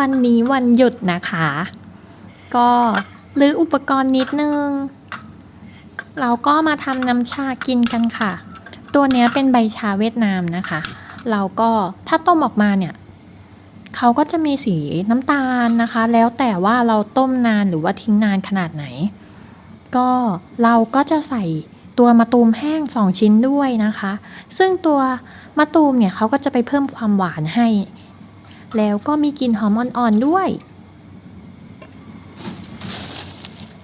วันนี้วันหยุดนะคะ ก็รื้ออุปกรณ์นิดนึง เราก็มาทำน้ำชากินกันค่ะ ตัวนี้เป็นใบชาเวียดนามนะคะ เราก็ถ้าต้มออกมาเนี่ยเขาก็จะมีสีน้ำตาลนะคะ แล้วแต่ว่าเราต้มนานหรือว่าทิ้งนานขนาดไหน ก็เราก็จะใส่ตัวมะตูมแห้ง 2 ชิ้นด้วยนะคะ ซึ่งตัวมะตูมเนี่ยเขาก็จะไปเพิ่มความหวานให้ แล้วก็มีกลิ่นหอมอ่อนๆด้วย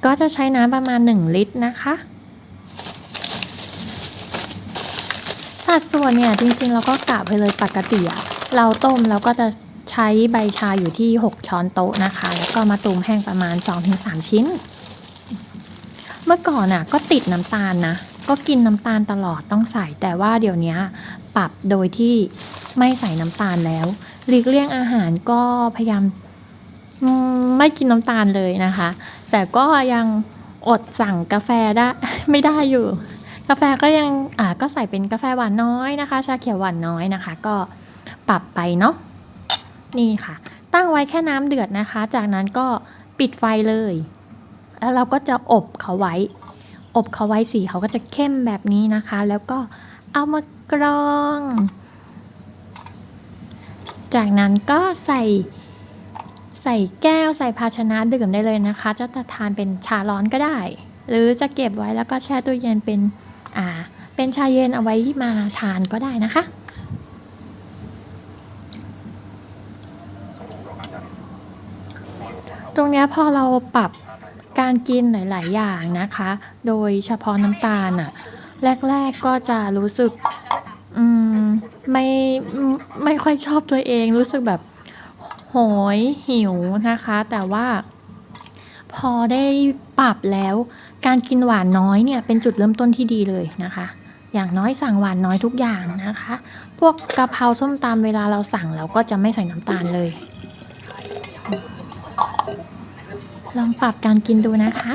ก็จะใช้น้ำประมาณ 1 ลิตรนะคะสัดส่วนเนี่ยจริงๆเราก็กะไปเลยปกติอะเราต้มเราก็จะใช้ใบชาอยู่ที่ 6 ช้อนโต๊ะนะคะ แล้วก็มาตูมแห้งประมาณ 2-3 ชิ้น เมื่อก่อนน่ะก็ติดน้ำตาลนะ ก็กินน้ำตาลตลอดต้องใส่ แต่ว่าเดี๋ยวนี้ปรับโดยที่ไม่ใส่น้ำตาลแล้ว หลีกเลี่ยงอาหารก็พยายามอืมไม่กินน้ำตาลเลยนะคะ แต่ก็ยังอดสั่งกาแฟได้ไม่ได้อยู่ กาแฟก็ยังอ่าก็ใส่เป็นกาแฟหวานน้อยนะคะ ชาเขียวหวานน้อยนะคะ ก็ปรับไปเนาะนี่ค่ะ ตั้งไว้แค่น้ำเดือดนะคะ จากนั้นก็ปิดไฟเลย แล้วเราก็จะอบเขาไว้ อบเขาไว้สีเขาก็จะเข้มแบบนี้นะคะ แล้วก็เอามากรอง จากนั้นก็ใส่ใส่แก้วใส่ภาชนะดื่มได้เลยนะคะ จะทานเป็นชาร้อนก็ได้ หรือจะเก็บไว้แล้วก็แช่ตู้เย็นเป็นอ่าเป็นชาเย็นเอาไว้มาทานก็ได้นะคะตรงนี้พอเราปรับการกินหลาย ๆ อย่างนะคะ โดยเฉพาะน้ำตาลอะแรก ๆ ก็จะรู้สึก อืม ไม่ไม่ค่อยชอบตัวเองรู้สึกแบบโหยหิวนะคะ แต่ว่าพอได้ปรับแล้วการกินหวานน้อยเนี่ยเป็นจุดเริ่มต้นที่ดีเลยนะคะ อย่างน้อยสั่งหวานน้อยทุกอย่างนะคะ พวกกะเพราส้มตำเวลาเราสั่งเราก็จะไม่ใส่น้ำตาลเลย ลองปรับการกินดูนะคะ